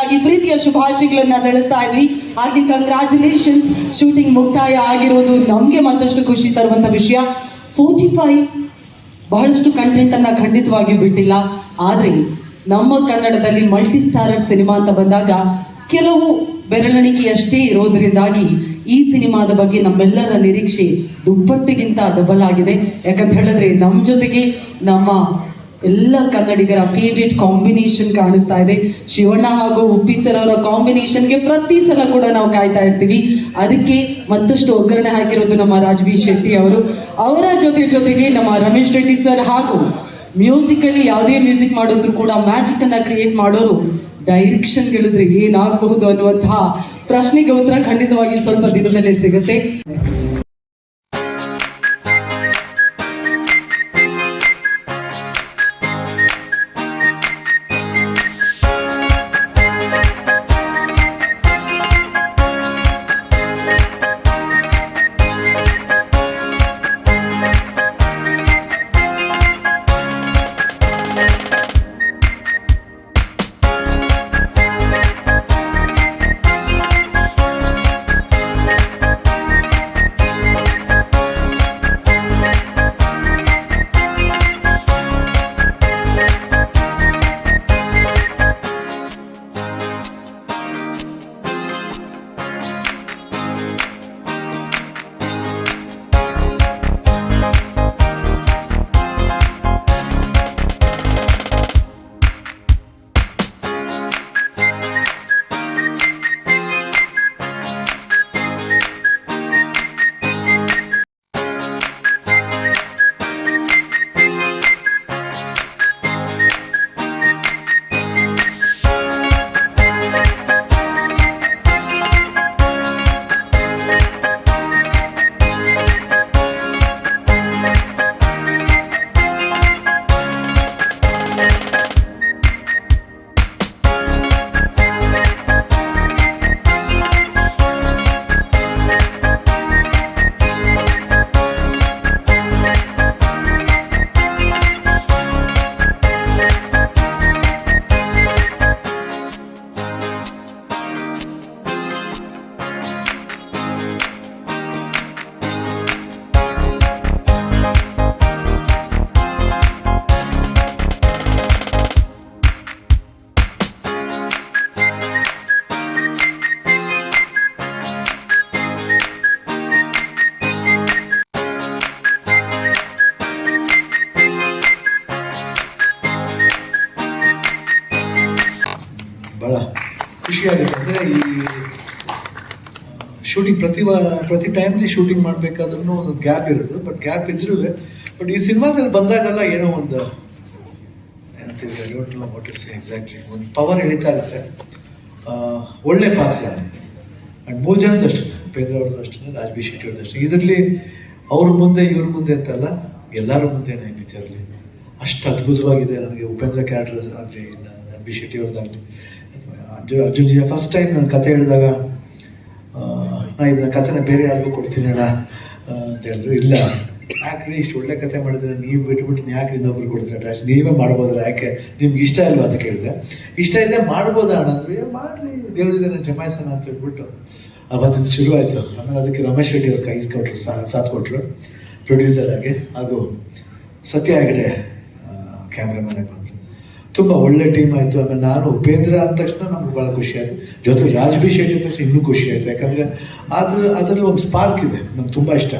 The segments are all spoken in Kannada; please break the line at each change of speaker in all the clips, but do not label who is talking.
ನಿಮಗಾಗಿ ಪ್ರೀತಿಯ ಶುಭಾಶಯಗಳನ್ನ ತಿಳಿಸ್ತಾ ಇದ್ವಿ. ಹಾಗೆ ಕಂಗ್ರಾಚುಲೇಷನ್ಸ್ ಶೂಟಿಂಗ್ ಮುಕ್ತಾಯ ಆಗಿರೋದು ನಮ್ಗೆ ಮತ್ತಷ್ಟು ಖುಷಿ ತರುವಂತ ವಿಷಯ. ಫೋರ್ಟಿ ಫೈವ್ ಬಹಳಷ್ಟು ಕಂಟೆಂಟ್ ಅನ್ನ ಖಂಡಿತವಾಗಿ ಬಿಟ್ಟಿಲ್ಲ. ಆದ್ರೆ ನಮ್ಮ ಕನ್ನಡದಲ್ಲಿ ಮಲ್ಟಿ ಸ್ಟಾರರ್ ಸಿನಿಮಾ ಅಂತ ಬಂದಾಗ ಕೆಲವು ಬೆರಳಿಕೆಯಷ್ಟೇ ಇರೋದ್ರಿಂದಾಗಿ ಈ ಸಿನಿಮಾದ ಬಗ್ಗೆ ನಮ್ಮೆಲ್ಲರ ನಿರೀಕ್ಷೆ ದುಪ್ಪಟ್ಟಿಗಿಂತ ಡಬಲ್ ಆಗಿದೆ ಯಾಕಂತ ಹೇಳಿದ್ರೆ ನಮ್ಮ ಜೊತೆಗೆ ನಮ್ಮ ಎಲ್ಲ ಕನ್ನಡಿಗರ ಫೇವ್ರೇಟ್ ಕಾಂಬಿನೇಷನ್ ಕಾಣಿಸ್ತಾ ಇದೆ. ಶಿವಣ್ಣ ಹಾಗೂ ಉಪ್ಪಿ ಸರ್ ಅವರ ಕಾಂಬಿನೇಷನ್ಗೆ ಪ್ರತಿ ಸಲ ಕೂಡ ನಾವು ಕಾಯ್ತಾ ಇರ್ತೀವಿ. ಅದಕ್ಕೆ ಮತ್ತಷ್ಟು ಒಗ್ಗರಣೆ ಹಾಕಿರೋದು ನಮ್ಮ ರಾಜ್ವಿ ಶೆಟ್ಟಿ ಅವರು. ಅವರ ಜೊತೆ ಜೊತೆಗೆ ನಮ್ಮ ರಮೇಶ್ ರೆಡ್ಡಿ ಸರ್ ಹಾಗೂ ಮ್ಯೂಸಿಕಲ್ಲಿ ಯಾವುದೇ ಮ್ಯೂಸಿಕ್ ಮಾಡಿದ್ರು ಕೂಡ ಮ್ಯಾಜಿಕ್ ಅನ್ನ ಕ್ರಿಯೇಟ್ ಮಾಡೋರು ಡೈರೆಕ್ಷನ್ ಹೇಳಿದ್ರೆ ಏನಾಗಬಹುದು ಅನ್ನುವಂತಹ ಪ್ರಶ್ನೆಗೆ ಉತ್ತರ ಖಂಡಿತವಾಗಿ ಸ್ವಲ್ಪ ದಿನದಲ್ಲೇ ಸಿಗುತ್ತೆ.
ಪ್ರತಿ ಪ್ರತಿ ಟೈಮ್ಲಿ ಶೂಟಿಂಗ್ ಮಾಡಬೇಕಾದ್ರೂ ಒಂದು ಗ್ಯಾಪ್ ಇರೋದು ಬಟ್ ಗ್ಯಾಪ್ ಇದ್ರೂ ಬಟ್ ಈ ಸಿನಿಮಾದಲ್ಲಿ ಬಂದಾಗೆಲ್ಲ ಏನೋ ಒಂದು ಎಕ್ಸಾಕ್ಟ್ಲಿ ಒಂದು ಪವರ್ ಎಳಿತಾ ಇರುತ್ತೆ. ಒಳ್ಳೆ ಪಾತ್ರ. ಆ್ಯಂಡ್ ಮೂರು ಜನದ ಅಷ್ಟೇ ಉಪೇಂದ್ರ ಅವ್ರದ್ದು ಅಷ್ಟೇ ರಾಜ್ಬಿ ಶೆಟ್ಟಿ ಅವ್ರದ್ದು ಅಷ್ಟೇ ಇದರಲ್ಲಿ ಅವ್ರ ಮುಂದೆ, ಇವ್ರ ಮುಂದೆ ಅಂತಲ್ಲ ಎಲ್ಲರ ಮುಂದೆನೇ ಪಿಕ್ಚರ್ಲಿ ಅಷ್ಟು ಅದ್ಭುತವಾಗಿದೆ ನನಗೆ ಉಪೇಂದ್ರ ಕ್ಯಾರೆಕ್ಟರ್ ಆಗಲಿ ಬಿ ಶೆಟ್ಟಿ ಅವ್ರದ್ದಾಗಲಿ. ಅರ್ಜುನ್ ಅರ್ಜುನ್ ಫಸ್ಟ್ ಟೈಮ್ ನಾನು ಕತೆ ಹೇಳಿದಾಗ ನಾ ಇದನ್ನ ಕಥೆನ ಬೇರೆ ಯಾರಿಗೂ ಕೊಡ್ತೀನಣ್ಣ ಅಂತ ಹೇಳಿದ್ರು. ಇಲ್ಲ ಯಾಕ್ರಿ ಇಷ್ಟು ಒಳ್ಳೆ ಕತೆ ಮಾಡಿದ್ರೆ ನೀವು ಬಿಟ್ಬಿಟ್ಟು ಯಾಕೆ ಇನ್ನೊಬ್ರು ಕೊಡ್ತೀರ ನೀವೇ ಮಾಡ್ಬೋದ್ರ ಯಾಕೆ? ನಿಮ್ಗೆ ಇಷ್ಟ ಇಲ್ವಾ ಅಂತ ಕೇಳಿದೆ. ಇಷ್ಟ ಇದೆ ಮಾಡ್ಬೋದಾ ಅಣ್ಣ ಅಂದ್ರೆ "ಏ, ಮಾಡ್ಲಿ ದೇವರಿದೆ ನಾನು ಜಮಾಯಿಸೋಣ ಅಂತ ಹೇಳ್ಬಿಟ್ಟು ಅವತ್ತಿನ ಶುರು ಆಯ್ತು ಆಮೇಲೆ ಅದಕ್ಕೆ ರಮೇಶ್ ರೆಡ್ಡಿ ಅವ್ರು ಕೈ ಕೊಟ್ಟರು ಸಾಥ್ ಕೊಟ್ಟರು ಪ್ರೊಡ್ಯೂಸರ್ ಆಗಿ. ಹಾಗೂ ಸತ್ಯ ಆಗಿದೆ ಕ್ಯಾಮ್ರಾಮನ್ ಆಗಿ ತುಂಬ ಒಳ್ಳೆ ಟೀಮ್ ಆಯಿತು. ಆಮೇಲೆ ನಾನು ಉಪೇಂದ್ರ ಅಂದ ತಕ್ಷಣ ನಮ್ಗೆ ಭಾಳ ಖುಷಿ ಆಯಿತು. ಜೊತೆ ರಾಜಭಿಷೇಕ ಅಂದ ತಕ್ಷಣ ಇನ್ನೂ ಖುಷಿ ಆಯಿತು. ಯಾಕಂದರೆ ಅದ್ರ ಅದರಲ್ಲಿ ಒಂದು ಸ್ಪಾರ್ಕ್ ಇದೆ, ನಮ್ಗೆ ತುಂಬ ಇಷ್ಟ.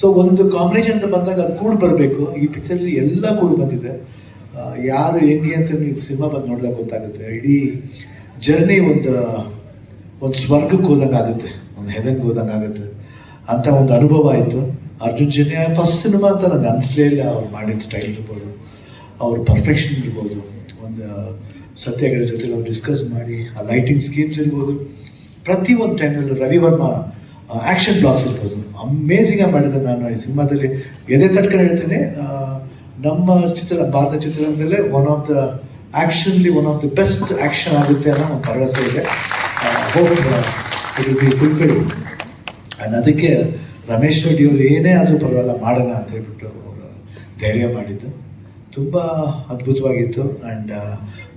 ಸೊ ಒಂದು ಕಾಂಬಿನೇಷನ್ ಅಂತ ಬಂದಾಗ ಅದು ಕೂಡ ಬರಬೇಕು. ಈ ಪಿಕ್ಚರಲ್ಲಿ ಎಲ್ಲ ಕೂಡ ಬಂದಿದೆ. ಯಾರು ಹೆಂಗೆ ಅಂತ ನೀವು ಸಿನಿಮಾ ಬಂದು ನೋಡಿದಾಗ ಗೊತ್ತಾಗುತ್ತೆ. ಇಡೀ ಜರ್ನಿ ಒಂದು ಒಂದು ಸ್ವರ್ಗಕ್ಕೆ ಹೋದಂಗೆ ಆಗುತ್ತೆ. ಒಂದು ಹೆವೆನ್ಗೆ ಹೋದಂಗೆ ಆಗುತ್ತೆ. ಅಂತ ಒಂದು ಅನುಭವ ಆಯಿತು. ಅರ್ಜುನ್ ಜನ್ಯ ಫಸ್ಟ್ ಸಿನಿಮಾ ಅಂತ ನಂಗೆ ಅನಿಸ್ಲೇ ಇಲ್ಲ. ಅವ್ರು ಮಾಡಿದ ಸ್ಟೈಲ್ ಇರ್ಬೋದು. ಅವ್ರ ಪರ್ಫೆಕ್ಷನ್ ಇರ್ಬೋದು. ಒಂದು ಸತ್ಯಾಗ್ರಹ ಜೊತೆ ಅವ್ರು ಡಿಸ್ಕಸ್ ಮಾಡಿ, ಆ ಲೈಟಿಂಗ್ ಸ್ಕೀಮ್ಸ್ ಇರ್ಬೋದು. ಪ್ರತಿ ಒಂದು ಟೈಮಲ್ಲೂ ರವಿ ವರ್ಮ ಆ್ಯಕ್ಷನ್ ಬ್ಲಾಕ್ಸ್ ಇರ್ಬೋದು. ಅಮೇಝಿಂಗ್ ಆಗಿ ಮಾಡಿದೆ ನಾನು ಈ ಸಿನಿಮಾದಲ್ಲಿ. ಎದೆ ತಟ್ಕೊಂಡು ಹೇಳ್ತೇನೆ ನಮ್ಮ ಚಿತ್ರ, ಭಾರತ ಚಿತ್ರರಂಗದಲ್ಲೇ one of the ಆ್ಯಕ್ಷನ್ಲಿ one of the best action ಆಗುತ್ತೆ ಅನ್ನೋ ಒಂದು ಭರವಸೆ ಇದೆ. ಬಿ. ಫುಲ್ಫಿಲ್ ಆ್ಯಂಡ್ ಅದಕ್ಕೆ ರಮೇಶ್ ರೆಡ್ಡಿ ಅವರು ಏನೇ ಆದರೂ ಪರವಾಗಿಲ್ಲ, ಮಾಡೋಣ ಅಂತ ಹೇಳ್ಬಿಟ್ಟು ಅವರು ಧೈರ್ಯ ಮಾಡಿದ್ದು. ತುಂಬ ಅದ್ಭುತವಾಗಿತ್ತು. ಆ್ಯಂಡ್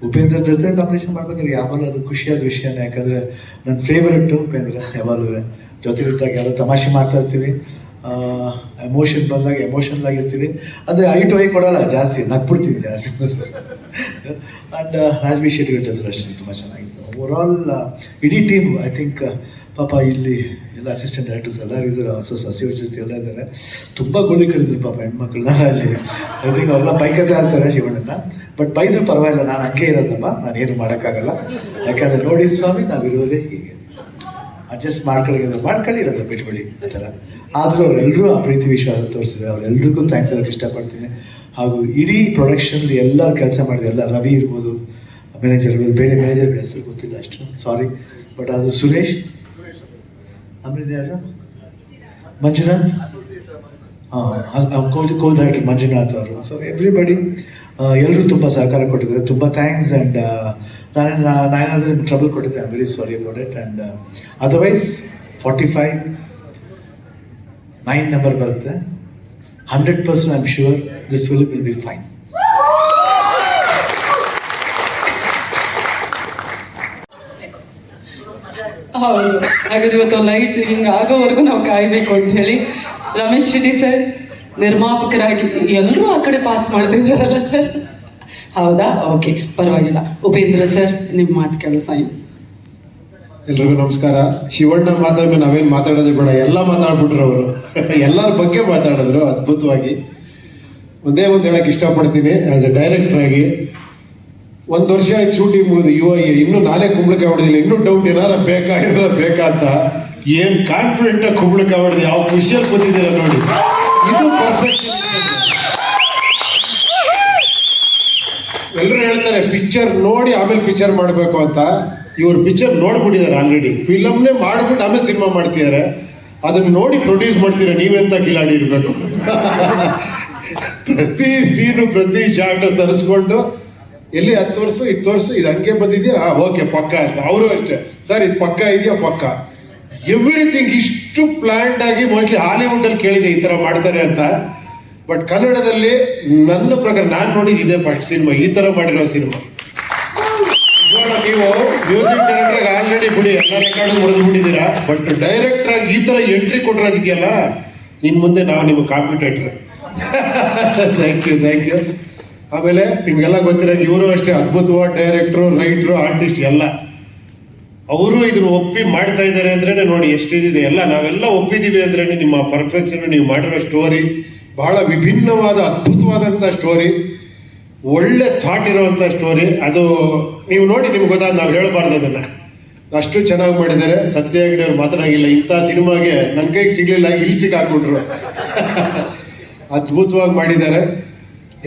ಉಪೇಂದ್ರ ಜೊತೆ ಕಾಂಬಿನೇಷನ್ ಮಾಡ್ಬೇಕಾದ್ರೆ ಯಾವಾಗಲೂ ಅದು ಖುಷಿಯಾದ ವಿಷಯನೇ ಯಾಕಂದರೆ ನನ್ನ ಫೇವ್ರೆಟ್ಟು ಉಪೇಂದ್ರ ಯಾವಾಗಲೂ ಜೊತೆಲಿದ್ದಾಗ ಯಾರೋ ತಮಾಷೆ ಮಾಡ್ತಾ ಇರ್ತೀವಿ. ಎಮೋಷನ್ ಬಂದಾಗ ಎಮೋಷನಲ್ ಆಗಿರ್ತೀವಿ. ಅಂದರೆ ಐ ಟು ಐ ಕೊಡಲ್ಲ, ಜಾಸ್ತಿ, ನಗ್ಬಿಡ್ತೀವಿ ಜಾಸ್ತಿ. ಆ್ಯಂಡ್ ರಾಜ್ವಿ ಶೆಟ್ಟಿ ಜೊತೆ ಅಷ್ಟೇ, ತುಂಬ ಚೆನ್ನಾಗಿತ್ತು. ಓವರ್ ಆಲ್ ಇಡೀ ಟೀಮ್ ಐ ಥಿಂಕ್ ಪಾಪ ಇಲ್ಲಿ ಎಲ್ಲ ಅಸಿಸ್ಟೆಂಟ್ ಡೈರೆಕ್ಟರ್ಸ್ ಎಲ್ಲರೂ ಇದ್ದಾರೆ ಹೊಸ ಸಸಿ ಜೊತೆ ಎಲ್ಲ ಇದ್ದಾರೆ. ತುಂಬ ಗೋಳಿ ಕಳೆದ್ರು ಪಾಪ ಹೆಣ್ಮಕ್ಳನ್ನ ಅಲ್ಲಿ. ಅದಕ್ಕೆ ಅವ್ರನ್ನ ಬೈಕತ್ತೆ ಅಂತಾರೆ ಶಿವಣ್ಣನ ಬಟ್ ಬೈದ್ರು ಪರವಾಗಿಲ್ಲ, ನಾನು ಹಂಗೆ ಇರೋದಮ್ಮ. ನಾನು ಏನು ಮಾಡೋಕ್ಕಾಗಲ್ಲ. ಯಾಕಂದ್ರೆ ನೋಡಿ ಸ್ವಾಮಿ, ನಾವು ಇರೋದೇ ಹೀಗೆ. ಅಡ್ಜಸ್ಟ್ ಮಾಡ್ಕೊಳ್ಳಿ ಮಾಡ್ಕೊಳ್ಳಿ ಇರೋದು ಬಿಟ್ಬಿಡಿ ಆ ಥರ. ಆದರೂ ಅವರೆಲ್ಲರೂ ಆ ಪ್ರೀತಿ ವಿಶ್ವಾಸ ತೋರಿಸಿದೆ ಅವರೆಲ್ಲರಿಗೂ ಥ್ಯಾಂಕ್ಸ್ ಹೇಳಕ್ಕೆ ಇಷ್ಟಪಡ್ತೀನಿ. ಹಾಗೂ ಇಡೀ ಪ್ರೊಡಕ್ಷನ್ ಎಲ್ಲರೂ ಕೆಲಸ ಮಾಡಿದೆ ಎಲ್ಲ ರವಿ ಇರ್ಬೋದು ಮ್ಯಾನೇಜರ್ ಬೇರೆ ಮ್ಯಾನೇಜರ್ ಹೆಸರು ಗೊತ್ತಿಲ್ಲ ಅಷ್ಟು. ಸಾರಿ ಬಟ್ ಅದು ಸುರೇಶ್. ಆಮೇಲೆ ಮಂಜುನಾಥ್ ಹಾಂ ಕೋ ಡೈರೆಕ್ಟರ್ ಮಂಜುನಾಥ್ ಅವರು. ಸೊ ಎವ್ರಿಬಡಿ ಎಲ್ಲರೂ ತುಂಬ ಸಹಕಾರ ಕೊಟ್ಟಿದ್ದಾರೆ. ತುಂಬ ಥ್ಯಾಂಕ್ಸ್ ಆ್ಯಂಡ್ ನಾನು ನಾನೇನಾದರೂ ನಿಮ್ಗೆ ಟ್ರಬಲ್ ಕೊಟ್ಟಿದ್ದೆ I very sorry about it and otherwise forty five nine number ಬರುತ್ತೆ. Hundred percent I am sure this will will be fine
ಹೌದು. ಹಾಗಾದ್ರೆ ಇವತ್ತು ಲೈಟ್ ಹಿಂಗೆ ಆಗೋವರೆಗೂ ನಾವು ಕಾಯ್ಬೇಕು ಅಂತ ಹೇಳಿ ರಮೇಶ್ ಶೆಟ್ಟಿ ಸರ್ ನಿರ್ಮಾಪಕರಾಗಿ ಎಲ್ಲರೂ ಆ ಕಡೆ ಪಾಸ್ ಮಾಡ್ತಿದ್ದಾರಲ್ಲ ಸರ್ ಹೌದಾ? ಓಕೆ ಪರವಾಗಿಲ್ಲ. ಉಪೇಂದ್ರ ಸರ್ ನಿಮ್ಮ ಮಾತು ಕೆಲಸ
ಎಲ್ರಿಗೂ ನಮಸ್ಕಾರ. ಶಿವಣ್ಣ ಮಾತಾಡ್ಮೇಲೆ ನಾವೇನ್ ಮಾತಾಡೋದು ಬೇಡ. ಎಲ್ಲ ಮಾತಾಡ್ಬಿಟ್ರು ಅವರು. ಎಲ್ಲರ ಬಗ್ಗೆ ಮಾತಾಡಿದ್ರು ಅದ್ಭುತವಾಗಿ. ಒಂದೇ ಒಂದು ಹೇಳಕ್ ಇಷ್ಟಪಡ್ತೀನಿ. ಆಸ್ ಎ ಡೈರೆಕ್ಟರ್ ಆಗಿ ಒಂದ್ ವರ್ಷ ಆಯ್ತು ಶೂಟಿಂಗ್ ಮುಗಿದು ಯುವ ಇನ್ನು ನಾನೇ ಕುಂಬಳಕಾಯಿ ಹೊಡೆದಿಲ್ಲ, ಇನ್ನೂ ಡೌಟ್ ಏನಾರ ಬೇಕಾ ಏನಾರ ಬೇಕಾ ಅಂತ ಏನ್ ಕಾನ್ಫಿಡೆಂಟ್ ಆಗಿ ಕುಂಬಳಕಾಯಿ ಹೊಡೆದು, ಯಾವ ಖುಷಿಯಲ್ಲಿ ಬಂದಿದ್ದೀರ ನೋಡಿ. ಇದು ಪರ್ಫೆಕ್ಟ್ ಎಲ್ಲರೂ ಹೇಳ್ತಾರೆ ಪಿಕ್ಚರ್ ನೋಡಿ ಆಮೇಲೆ ಪಿಕ್ಚರ್ ಮಾಡಬೇಕು ಅಂತ. ಇವ್ರು ಪಿಕ್ಚರ್ ನೋಡ್ಬಿಟ್ಟಿದ್ದಾರೆ ಆಲ್ರೆಡಿ ಫಿಲಮ್ನೇ ಮಾಡ್ಬಿಟ್ಟು ಆಮೇಲೆ ಸಿನಿಮಾ ಮಾಡ್ತಿದ್ದಾರೆ. ಅದನ್ನ ನೋಡಿ ಪ್ರೊಡ್ಯೂಸ್ ಮಾಡ್ತೀರಾ ನೀವೆಂತ ಕಿಲಾಡಿ ಇರಬೇಕು? ಪ್ರತಿ ಸೀನು ಪ್ರತಿ ಶಾಟ್ ತರಿಸ್ಕೊಂಡು ಎಲ್ಲಿ ಹತ್ತು ವರ್ಷ, ಇತ್ತು ವರ್ಷ, ಇದು ಹಂಗೆ ಬಂದಿದ್ಯಾ? ಓಕೆ ಪಕ್ಕ ಅಂತ ಅವರು ಅಷ್ಟೇ. ಸರ್ ಇದು ಪಕ್ಕ ಇದೆಯಾ? ಪಕ್ಕ. ಎವ್ರಿಥಿಂಗ್ ಇಷ್ಟು ಪ್ಲಾನ್ಡ್ ಆಗಿ ಮೋಸ್ಟ್ಲಿ ಹಾಲಿವುಡ್ ಅಲ್ಲಿ ಕೇಳಿದೆ ಈ ತರ ಮಾಡ್ತಾರೆ ಅಂತ. ಬಟ್ ಕನ್ನಡದಲ್ಲಿ ನನ್ನ ಪ್ರಕಾರ ನಾನು ನೋಡಿದ್ದೆ ಇದೆ ಫಸ್ಟ್ ಸಿನಿಮಾ ಈ ತರ ಮಾಡಿರೋ ಸಿನಿಮಾ ನೀವು ಆಲ್ರೆಡಿ ಬಿಡಿ, ಎಲ್ಲ ರೆಕಾರ್ಡ್ ಮುರಿದು ಬಿಟ್ಟಿದ್ದೀರಾ? ಬಟ್ ಡೈರೆಕ್ಟರ್ ಆಗಿ ಈ ತರ ಎಂಟ್ರಿ ಕೊಟ್ಟಿರೋದಿದೆಯಲ್ಲ ಇನ್ ಮುಂದೆ ನಾವು ನಿಮ್ಗೆ competitor thank you thank you ಆಮೇಲೆ ನಿಮಗೆಲ್ಲ ಗೊತ್ತಿರೋ ಇವರು ಅಷ್ಟೇ ಅದ್ಭುತವಾದ ಡೈರೆಕ್ಟ್ರು ರೈಟ್ರು ಆರ್ಟಿಸ್ಟ್ ಎಲ್ಲ. ಅವರು ಇದನ್ನ ಒಪ್ಪಿ ಮಾಡ್ತಾ ಇದ್ದಾರೆ ಅಂದ್ರೆ ನೋಡಿ ಎಷ್ಟಿದೆ ಎಲ್ಲ. ನಾವೆಲ್ಲ ಒಪ್ಪಿದೀವಿ ಅಂದ್ರೆ ನಿಮ್ಮ ಪರ್ಫೆಕ್ಷನ್ ನೀವು ಮಾಡಿರೋ ಸ್ಟೋರಿ ಬಹಳ ವಿಭಿನ್ನವಾದ, ಅದ್ಭುತವಾದಂತ ಸ್ಟೋರಿ ಒಳ್ಳೆ ಥಾಟ್ ಇರುವಂತ ಸ್ಟೋರಿ ಅದು ನೀವು ನೋಡಿ ನಿಮ್ಗೆ ಗೊತ್ತಾದ ನಾವು ಹೇಳಬಾರ್ದು ಅದನ್ನ. ಅಷ್ಟು ಚೆನ್ನಾಗಿ ಮಾಡಿದ್ದಾರೆ. ಸತ್ಯ ಹೆಗಡೆ ಅವ್ರು ಮಾತಾಡಂಗಿಲ್ಲ. ಇಂಥ ಸಿನಿಮಾಗೆ ನನ್ನ ಕೈಗೆ ಸಿಗ್ಲಿಲ್ಲ ಇಲ್ಲಿ ಸಿಕ್ಕಾಕ್ಬಿಟ್ರು. ಅದ್ಭುತವಾಗಿ ಮಾಡಿದ್ದಾರೆ.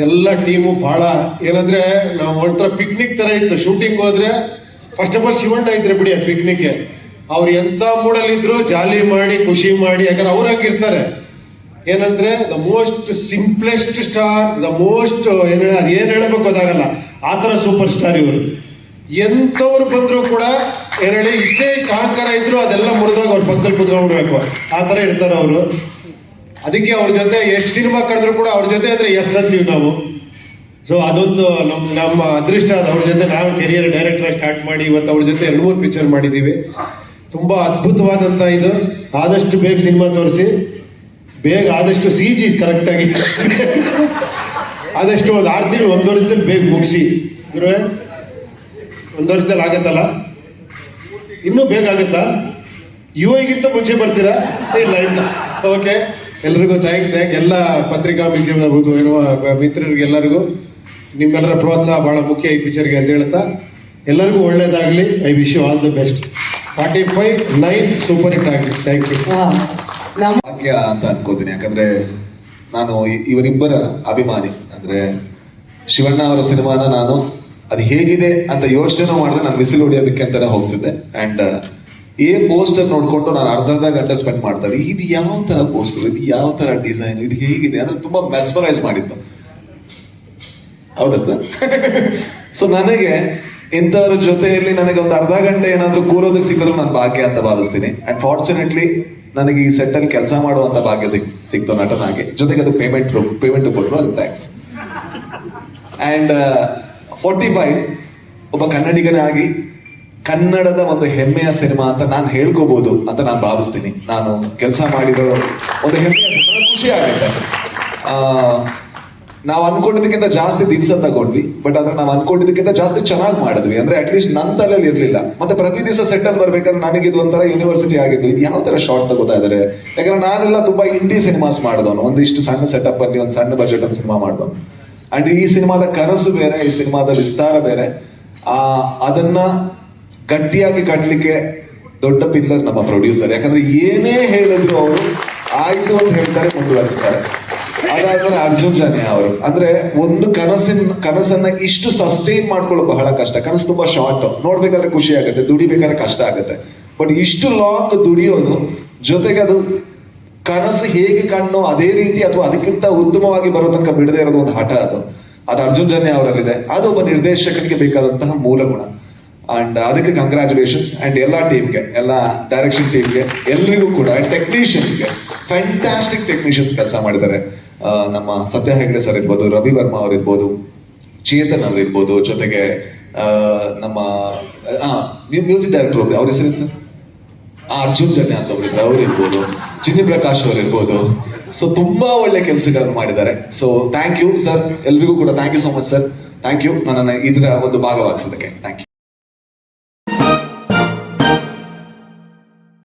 ಎಲ್ಲ ಟೀಮು ಬಹಳ ಏನಂದ್ರೆ ನಾವು ಒಂಥರ ಪಿಕ್ನಿಕ್ ತರ ಇತ್ತು. ಶೂಟಿಂಗ್ ಹೋದ್ರೆ ಫಸ್ಟ್ ಆಫ್ ಆಲ್ ಶಿವಣ್ಣ ಇದ್ರೆ ಬಿಡಿ ಆ ಪಿಕ್ನಿಕ್ ಅವ್ರು ಎಂತ ಮೂಡಲ್ಲಿದ್ರು ಜಾಲಿ ಮಾಡಿ, ಖುಷಿ ಮಾಡಿ, ಯಾಕಂದ್ರೆ ಅವ್ರ ಹಂಗಿರ್ತಾರೆ. ಏನಂದ್ರೆ the most simplest star the most ಏನ್ ಅದೇನ್ ಹೇಳಬೇಕು ಗೊತ್ತಾಗಲ್ಲ ಆ ತರ ಸೂಪರ್ ಸ್ಟಾರ್ ಇವರು. ಎಂಥವ್ರು ಬಂದ್ರು ಕೂಡ, ಏನ್ ಇಷ್ಟೇ ಇಷ್ಟ ಅಹಂಕಾರ ಇದ್ರು ಅದೆಲ್ಲ ಮುರಿದಾಗ ಅವ್ರ ಪಕ್ಕದಲ್ಲಿ ಕುತ್ಕೊಂಡ್ಬಿಡ್ಬೇಕು. ಆ ಥರ ಇರ್ತಾರೆ ಅವರು. ಅದಕ್ಕೆ ಅವ್ರ ಜೊತೆ ಎಷ್ಟು ಸಿನಿಮಾ ಕರೆದ್ರು ಕೂಡ ಅವ್ರ ಜೊತೆ ಅಂದ್ರೆ ಎಸ್ ಅಂತೀವಿ ನಾವು. ಸೊ ಅದೊಂದು ನಮ್ ನಮ್ಮ ಅದೃಷ್ಟ ಅದು. ಅವ್ರ ಜೊತೆ ನಾವು ಕೆರಿಯರ್ ಡೈರೆಕ್ಟರ್ ಸ್ಟಾರ್ಟ್ ಮಾಡಿ ಇವತ್ತು ಅವ್ರ ಜೊತೆ ಎರಡು ಮೂರು ಪಿಕ್ಚರ್ ಮಾಡಿದ್ದೀವಿ ತುಂಬಾ ಅದ್ಭುತವಾದಂತ ಇದು. ಆದಷ್ಟು ಬೇಗ ಸಿನಿಮಾ ತೋರಿಸಿ. ಬೇಗ ಆದಷ್ಟು ಸಿ ಜಿ ಕರೆಕ್ಟ್ ಆಗಿ. ಆದಷ್ಟು ಒಂದು ಆರು ತಿಂಗಳು, ಒಂದು ವರ್ಷದಲ್ಲಿ ಬೇಗ ಮುಗಿಸಿ. ಗುರುವೆ, ಒಂದು ವರ್ಷದಲ್ಲಿ ಆಗತ್ತಲ್ಲ? ಇನ್ನೂ ಬೇಗ ಆಗುತ್ತಾ? ಯುವಗಿಂತ ಮುಂಚೆ ಬರ್ತೀರಾ? ಇಲ್ಲ ಇಲ್ಲ. ಓಕೆ ಎಲ್ರಿಗೂ ಥ್ಯಾಂಕ್ ಥ್ಯಾಂಕ್ ಎಲ್ಲ ಪತ್ರಿಕಾ ಮಾಧ್ಯಮದ ಎನ್ನುವ ಏನೋ ಮಿತ್ರರಿಗೆ ಎಲ್ಲರಿಗೂ ನಿಮ್ಮೆಲ್ಲರ ಪ್ರೋತ್ಸಾಹ ಬಹಳ ಮುಖ್ಯ ಈ ಪಿಕ್ಚರ್ಗೆ ಅಂತ ಹೇಳ್ತಾ ಎಲ್ಲರಿಗೂ ಒಳ್ಳೇದಾಗಲಿ. I wish you all the best forty five nine super hit ಆಗಲಿ ಥ್ಯಾಂಕ್ ಯು
ಭಾಗ್ಯ ಅಂತ ಅನ್ಕೋತೀನಿ. ಯಾಕಂದ್ರೆ ನಾನು ಇವರಿಬ್ಬರ ಅಭಿಮಾನಿ. ಅಂದ್ರೆ ಶಿವಣ್ಣ ಅವರ ಸಿನಿಮಾನ ನಾನು ಅದು ಹೇಗಿದೆ ಅಂತ ಯೋಚನೆ ಮಾಡಿದ್ರೆ ನಾನು ಬಿಸಿಲು ಹೊಡಿಯೋದಕ್ಕೆ ಅಂತಾನೆ ಹೋಗ್ತಿದ್ದೆ. ಅಂಡ್ ಏ ಪೋಸ್ಟರ್ ನೋಡ್ಕೊಂಡು ನಾನು ಅರ್ಧ ಗಂಟೆ ಸ್ಪೆಂಡ್ ಮಾಡ್ತಾರೆ. ಇದು ಯಾವ ತರ ಪೋಸ್ಟರ್ ಇದು ಯಾವ ತರ ಡಿಸೈನ್ ಇದು ಹೇಗಿದೆ? ಅಂದ್ರೆ ತುಂಬಾ ಮೆಸ್ಮರೈಸ್ ಮಾಡಿತ್ತು ಹೌದಾ ಸರ್? ಸೊ ನನಗೆ ಇಂಥವ್ರ ಜೊತೆಯಲ್ಲಿ ನನಗೆ ಒಂದು ಅರ್ಧ ಗಂಟೆ ಏನಾದ್ರೂ ಕೂರೋದಕ್ಕೆ ಸಿಕ್ಕಿದ್ರು ನಾನು ಭಾಗ್ಯ ಅಂತ ಭಾವಿಸ್ತೀನಿ. ಅಂಡ್ ಫಾರ್ಚುನೇಟ್ಲಿ ನನಗೆ ಈ ಸೆಟ್ ಅಲ್ಲಿ ಕೆಲಸ ಮಾಡುವಂತ ಭಾಗ್ಯ ಸಿಕ್ ಸಿಕ್ತು ನಟನಾಗಿ ಜೊತೆಗೆ ಅದು ಪೇಮೆಂಟ್ ಪೇಮೆಂಟ್ ಕೊಟ್ಟರು, ಅದು ಥ್ಯಾಂಕ್ಸ್ ಅಂಡ್ ಫೋರ್ಟಿ ಫೈವ್ ಒಬ್ಬ ಕನ್ನಡಿಗನಾಗಿ ಕನ್ನಡದ ಒಂದು ಹೆಮ್ಮೆಯ ಸಿನಿಮಾ ಅಂತ ನಾನು ಹೇಳ್ಕೋಬಹುದು ಅಂತ ನಾನು ಭಾವಿಸ್ತೀನಿ. ನಾನು ಕೆಲಸ ಮಾಡಿರೋ ಒಂದು ಹೆಮ್ಮೆಯ ಖುಷಿ ಆಗುತ್ತೆ. ನಾವು ಅನ್ಕೊಂಡಿದ್ದಕ್ಕಿಂತ ಜಾಸ್ತಿ ದಿವಸ ತಗೊಂಡ್ವಿ ಬಟ್ ಆದ್ರೆ ನಾವು ಅನ್ಕೊಂಡಿದ್ದಕ್ಕಿಂತ ಜಾಸ್ತಿ ಚೆನ್ನಾಗಿ ಮಾಡಿದ್ವಿ. ಅಂದ್ರೆ ಅಟ್ಲೀಸ್ಟ್ ನನ್ನ ತಲೆಯಲ್ಲಿ ಇರ್ಲಿಲ್ಲ. ಮತ್ತೆ ಪ್ರತಿ ದಿವಸ ಸೆಟಲ್ ಬರ್ಬೇಕಾದ್ರೆ ನನಗೆ ಇದು ಒಂಥರ ಯೂನಿವರ್ಸಿಟಿ ಆಗಿದ್ದು, ಇದು ಯಾವ ತರ ಶಾರ್ಟ್ ತಗೋತಾ ಇದಾರೆ? ಯಾಕಂದ್ರೆ ನಾನೆಲ್ಲ ತುಂಬಾ ಇಂಡಿ ಸಿನಿಮಾಸ್ ಮಾಡಿದವನು. ಒಂದಿಷ್ಟು ಸಣ್ಣ ಸೆಟಪ್ ಅಲ್ಲಿ, ಒಂದು ಸಣ್ಣ ಬಜೆಟ್ ಅಲ್ಲಿ ಸಿನಿಮಾ ಮಾಡಿದವನು. ಅಂಡ್ ಈ ಸಿನಿಮಾದ ಕನಸು ಬೇರೆ, ಈ ಸಿನಿಮಾದ ವಿಸ್ತಾರ ಬೇರೆ. ಆ, ಅದನ್ನ ಗಟ್ಟಿಯಾಗಿ ಕಟ್ಟಲಿಕ್ಕೆ ದೊಡ್ಡ ಪಿಲ್ಲರ್ ನಮ್ಮ ಪ್ರೊಡ್ಯೂಸರ್ ಯಾಕಂದ್ರೆ ಏನೇ ಹೇಳಿದ್ರು ಅವರು ಆಯ್ತು ಅಂತ ಹೇಳ್ತಾರೆ, ಮುಂದುವರಿಸ್ತಾರೆ. ಅದಾದ್ಮೇಲೆ ಅರ್ಜುನ್ ಜಾನೆ ಅವರು. ಅಂದ್ರೆ ಒಂದು ಕನಸಿನ, ಕನಸನ್ನ ಇಷ್ಟು ಸಸ್ಟೈನ್ ಮಾಡ್ಕೊಳ್ಳೋ ಬಹಳ ಕಷ್ಟ. ಕನಸು ತುಂಬಾ ಶಾರ್ಟ್ ನೋಡ್ಬೇಕಾದ್ರೆ ಖುಷಿ ಆಗುತ್ತೆ, ದುಡಿಬೇಕಾದ್ರೆ ಕಷ್ಟ ಆಗುತ್ತೆ. ಬಟ್ ಇಷ್ಟು ಲಾಂಗ್ ದುಡಿಯೋದು ಜೊತೆಗೆ ಅದು ಕನಸು ಹೇಗೆ ಕಣ್ಣು ಅದೇ ರೀತಿ ಅಥವಾ ಅದಕ್ಕಿಂತ ಉತ್ತಮವಾಗಿ ಬರೋ ತನಕ ಬಿಡದೇ ಇರೋದು ಒಂದು ಹಠ ಅದು. ಅದು ಅರ್ಜುನ್ ಜನ್ಯ ಅವರಲ್ಲಿದೆ. ಅದು ಒಬ್ಬ ನಿರ್ದೇಶಕನಿಗೆ ಬೇಕಾದಂತಹ ಮೂಲ ಗುಣ. ಅಂಡ್ ಅದಕ್ಕೆ ಕಂಗ್ರಾಚುಲೇಷನ್ಸ್ ಅಂಡ್ ಎಲ್ಲಾ ಟೀಮ್ಗೆ ಎಲ್ಲ ಡೈರೆಕ್ಷನ್ ಟೀಮ್ಗೆ ಎಲ್ರಿಗೂ ಕೂಡ ಟೆಕ್ನಿಷಿಯನ್ಸ್ಗೆ ಫ್ಯಾಂಟಾಸ್ಟಿಕ್ ಟೆಕ್ನಿಷಿಯನ್ಸ್ ಕೆಲಸ ಮಾಡಿದ್ದಾರೆ. ನಮ್ಮ ಸತ್ಯ ಹೆಗ್ಡೆ ಸರ್ ಇರ್ಬೋದು, ರವಿ ವರ್ಮಾ ಅವ್ರು ಇರ್ಬೋದು ಚೇತನ್ ಅವ್ರು ಇರ್ಬೋದು ಜೊತೆಗೆ ನಮ್ಮ ಮ್ಯೂಸಿಕ್ ಡೈರೆಕ್ಟರ್ ಅವ್ರ ಹೆಸರು ಸರ್ ಅರ್ಜುನ್ ಜನ್ಯ ಅಂತ ಒಬ್ರಿದ್ರು ಅವ್ರು ಇರ್ಬೋದು ಚಿನ್ನಿ ಪ್ರಕಾಶ್ ಅವ್ರು ಇರ್ಬೋದು. ಸೊ ತುಂಬಾ ಒಳ್ಳೆ ಕೆಲಸಗಳನ್ನು ಮಾಡಿದ್ದಾರೆ. ಸೊ ಥ್ಯಾಂಕ್ ಯು ಸರ್ ಎಲ್ರಿಗೂ ಕೂಡ thank you so much sir thank you ನನ್ನ ಇದರ ಒಂದು ಭಾಗವಾಗಿಸೋದಕ್ಕೆ ಥ್ಯಾಂಕ್ ಯು